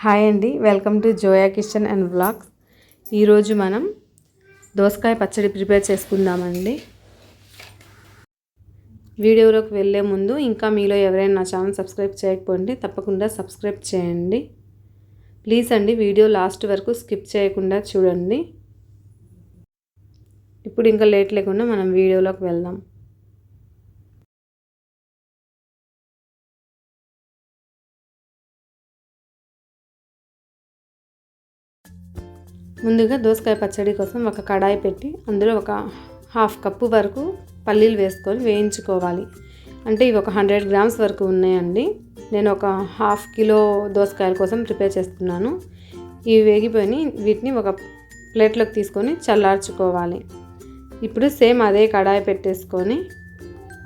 Hi అండి. Welcome to Zoya kitchen and blogs ఈరోజు మనం దోసకాయ పచ్చడి ప్రిపేర్ చేసుకుందామండి. వీడియోలోకి వెళ్ళే ముందు ఇంకా మీలో ఎవరైనా నా ఛానల్ సబ్స్క్రైబ్ చేయకపోండి తప్పకుండా సబ్స్క్రైబ్ చేయండి. ప్లీజ్ అండి వీడియో లాస్ట్ వరకు స్కిప్ చేయకుండా చూడండి. ఇప్పుడు ఇంకా లేట్ లేకుండా మనం వీడియోలోకి వెళ్దాం. ముందుగా దోసకాయ పచ్చడి కోసం ఒక కడాయి పెట్టి అందులో ఒక హాఫ్ కప్పు వరకు పల్లీలు వేసుకొని వేయించుకోవాలి. అంటే ఇవి ఒక హండ్రెడ్ గ్రామ్స్ వరకు ఉన్నాయండి. నేను ఒక హాఫ్ కిలో దోసకాయల కోసం ప్రిపేర్ చేస్తున్నాను. ఇవి వేగిపోయి వీటిని ఒక ప్లేట్లోకి తీసుకొని చల్లార్చుకోవాలి. ఇప్పుడు సేమ్ అదే కడాయి పెట్టేసుకొని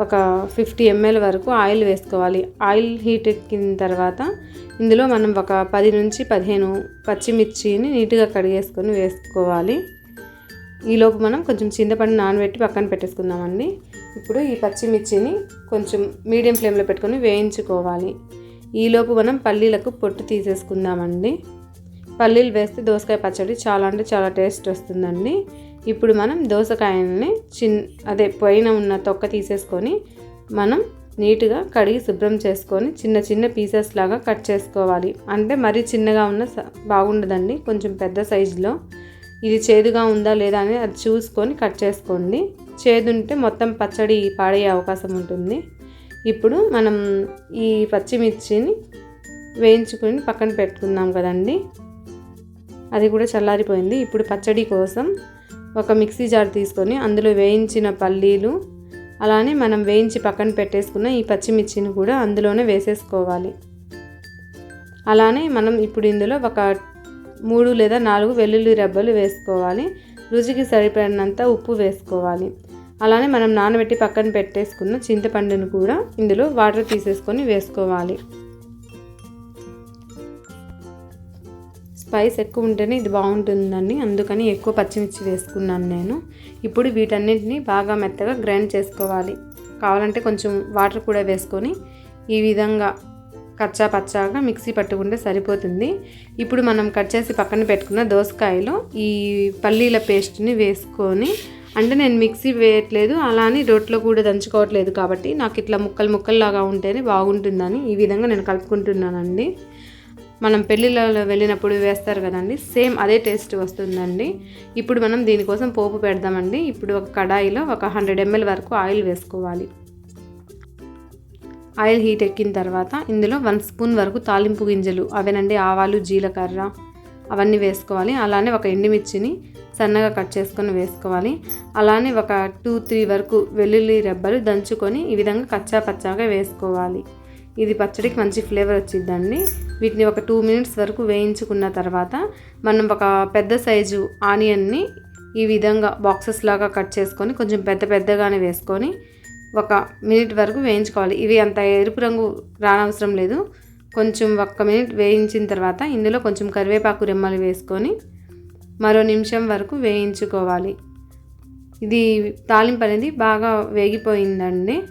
ఒక ఫిఫ్టీ ఎంఎల్ వరకు ఆయిల్ వేసుకోవాలి. ఆయిల్ హీట్ ఎక్కిన తర్వాత ఇందులో మనం ఒక పది నుంచి పదిహేను పచ్చిమిర్చిని నీట్గా కడిగేసుకొని వేసుకోవాలి. ఈలోపు మనం కొంచెం చింతపండు నానబెట్టి పక్కన పెట్టేసుకుందామండి. ఇప్పుడు ఈ పచ్చిమిర్చిని కొంచెం మీడియం ఫ్లేమ్లో పెట్టుకొని వేయించుకోవాలి. ఈలోపు మనం పల్లీలకు పొట్టు తీసేసుకుందామండి. పల్లీలు వేస్తే దోసకాయ పచ్చడి చాలా అంటే చాలా టేస్ట్ వస్తుందండి. ఇప్పుడు మనం దోసకాయల్ని చిన్ అదే పైన ఉన్న తొక్క తీసేసుకొని మనం నీట్గా కడిగి శుభ్రం చేసుకొని చిన్న చిన్న పీసెస్ లాగా కట్ చేసుకోవాలి. అంటే మరీ చిన్నగా ఉన్న బాగుండదండి. కొంచెం పెద్ద సైజులో. ఇది చేదుగా ఉందా లేదా అని అది చూసుకొని కట్ చేసుకోండి. చేదుంటే మొత్తం పచ్చడి పాడయ్యే అవకాశం ఉంటుంది. ఇప్పుడు మనం ఈ పచ్చిమిర్చిని వేయించుకొని పక్కన పెట్టుకుందాం కదండి. అది కూడా చల్లారిపోయింది. ఇప్పుడు పచ్చడి కోసం ఒక మిక్సీ జార్ తీసుకొని అందులో వేయించిన పల్లీలు అలానే మనం వేయించి పక్కన పెట్టేసుకున్న ఈ పచ్చిమిర్చిని కూడా అందులోనే వేసేసుకోవాలి. అలానే మనం ఇప్పుడు ఇందులో ఒక మూడు లేదా నాలుగు వెల్లుల్లి రెబ్బలు వేసుకోవాలి. రుచికి సరిపడినంత ఉప్పు వేసుకోవాలి. అలానే మనం నానబెట్టి పక్కన పెట్టేసుకున్న చింతపండును కూడా ఇందులో వాటర్ తీసేసుకొని వేసుకోవాలి. స్పైస్ ఎక్కువ ఉంటేనే ఇది బాగుంటుందండి. అందుకని ఎక్కువ పచ్చిమిర్చి వేసుకున్నాను నేను. ఇప్పుడు వీటన్నిటిని బాగా మెత్తగా గ్రైండ్ చేసుకోవాలి. కావాలంటే కొంచెం వాటర్ కూడా వేసుకొని ఈ విధంగా కచ్చా పచ్చాగా మిక్సీ పట్టుకుంటే సరిపోతుంది. ఇప్పుడు మనం కట్ చేసి పక్కన పెట్టుకున్న దోసకాయలో ఈ పల్లీల పేస్ట్ని వేసుకొని అంటే నేను మిక్సీ వేయట్లేదు అలా అని రోట్లో కూడా దంచుకోవట్లేదు కాబట్టి నాకు ఇట్లా ముక్కలు ముక్కల్లాగా ఉంటేనే బాగుంటుందని ఈ విధంగా నేను కలుపుకుంటున్నానండి. మనం పెళ్ళిళ్ళలో వెళ్ళినప్పుడు వేస్తారు కదండి. సేమ్ అదే టేస్ట్ వస్తుందండి. ఇప్పుడు మనం దీనికోసం పోపు పెడదామండి. ఇప్పుడు ఒక కడాయిలో ఒక హండ్రెడ్ ఎంఎల్ వరకు ఆయిల్ వేసుకోవాలి. ఆయిల్ హీట్ ఎక్కిన తర్వాత ఇందులో వన్ స్పూన్ వరకు తాలింపు గింజలు అవేనండి ఆవాలు జీలకర్ర అవన్నీ వేసుకోవాలి. అలానే ఒక ఎండుమిర్చిని సన్నగా కట్ చేసుకొని వేసుకోవాలి. అలానే ఒక టూ త్రీ వరకు వెల్లుల్లి రెబ్బలు దంచుకొని ఈ విధంగా కచ్చా పచ్చాగా వేసుకోవాలి. ఇది పచ్చడికి మంచి ఫ్లేవర్ వచ్చిందండి. వీటిని ఒక టూ మినిట్స్ వరకు వేయించుకున్న తర్వాత మనం ఒక పెద్ద సైజు ఆనియన్ని ఈ విధంగా బాక్సెస్ లాగా కట్ చేసుకొని కొంచెం పెద్ద పెద్దగానే వేసుకొని ఒక మినిట్ వరకు వేయించుకోవాలి. ఇవి అంత ఎరుపు రంగు రానవసరం లేదు. కొంచెం ఒక్క మినిట్ వేయించిన తర్వాత ఇందులో కొంచెం కరివేపాకు రెమ్మలు వేసుకొని మరో నిమిషం వరకు వేయించుకోవాలి. ఇది తాలింపు అనేది బాగా వేగిపోయిందండి.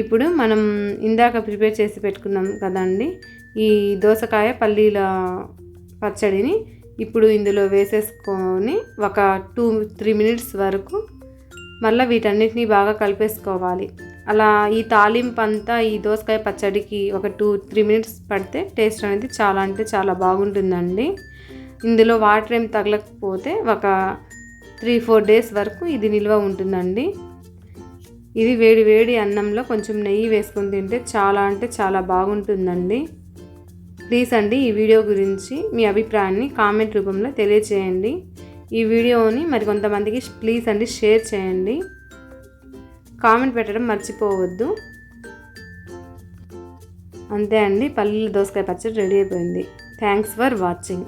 ఇప్పుడు మనం ఇందాక ప్రిపేర్ చేసి పెట్టుకున్నాం కదండి ఈ దోసకాయ పల్లీల పచ్చడిని ఇప్పుడు ఇందులో వేసేసుకొని ఒక టూ త్రీ మినిట్స్ వరకు మళ్ళీ వీటన్నిటిని బాగా కలిపేసుకోవాలి. అలా ఈ తాలింపు అంతా ఈ దోసకాయ పచ్చడికి ఒక టూ త్రీ మినిట్స్ పడితే టేస్ట్ అనేది చాలా అంటే చాలా బాగుంటుందండి. ఇందులో వాటర్ ఏం తగలకపోతే ఒక త్రీ ఫోర్ డేస్ వరకు ఇది నిల్వ ఉంటుందండి. ఇది వేడి వేడి అన్నంలో కొంచెం నెయ్యి వేసుకొని తింటే చాలా అంటే చాలా బాగుంటుందండి. ప్లీజ్ అండి ఈ వీడియో గురించి మీ అభిప్రాయాన్ని కామెంట్ రూపంలో తెలియచేయండి. ఈ వీడియోని మరి కొంతమందికి ప్లీజ్ అండి షేర్ చేయండి. కామెంట్ పెట్టడం మర్చిపోవద్దు. అంతే అండి పల్లీల దోసకాయ పచ్చడి రెడీ అయిపోయింది. Thanks for watching.